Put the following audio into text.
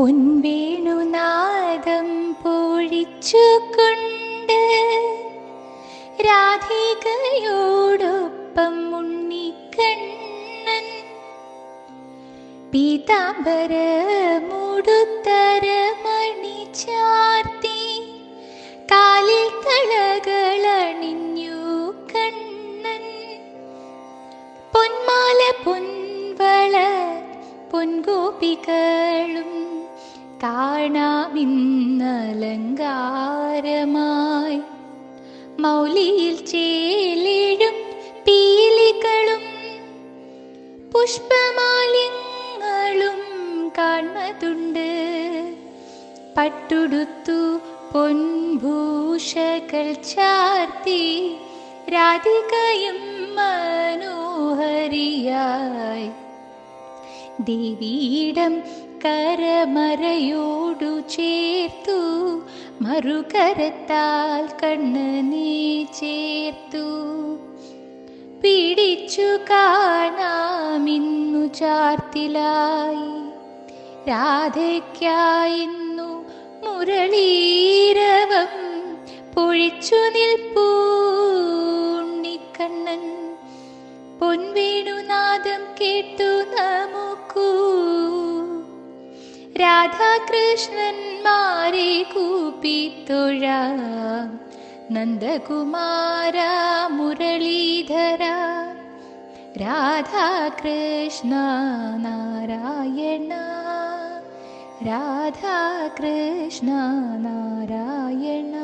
പൊൻവേണുനാദം പൊഴിച്ചുകൊണ്ട് രാധികയോടൊപ്പം ഉണ്ണിക്കണ്ണൻ പീതാംബര മുടുത്തര മണി ചാർത്തി കാലിൽ തളകളണിഞ്ഞു കണ്ണൻ. പൊന്മാല പൊൻവള പൊൻഗോപികളും കാണാമിന്നലങ്കാരമായി മൗലിയിൽ ചേലിടും പീലികളും പുഷ്പമാലിങ്ങളും കാണുന്നതുണ്ട്. പട്ടുടുത്തു പൊൻഭൂഷകൾ ചാർത്തി രാധികയും മനോഹരിയായി. ദേവീടം കരമറയോടു ചേർത്തു മറുകരത്താൽ കണ്ണനെ ചേർത്തു. പിടിച്ചു കാണാമിന്നു ചാർത്തിലായി രാധയ്ക്കായിന്നു മുരളീരവം. പൊഴിച്ചു നിൽപ്പൂണ്ണിക്കണ്ണൻ പൊൻവേണുനാദം കേട്ടു നമുക്കൂ രാധാകൃഷ്ണന്മാരെ കൂപ്പിത്തൊഴാം നന്ദകുമാര മുരളീധര രാധാകൃഷ്ണ നാരായണ രാധാകൃഷ്ണ നാരായണ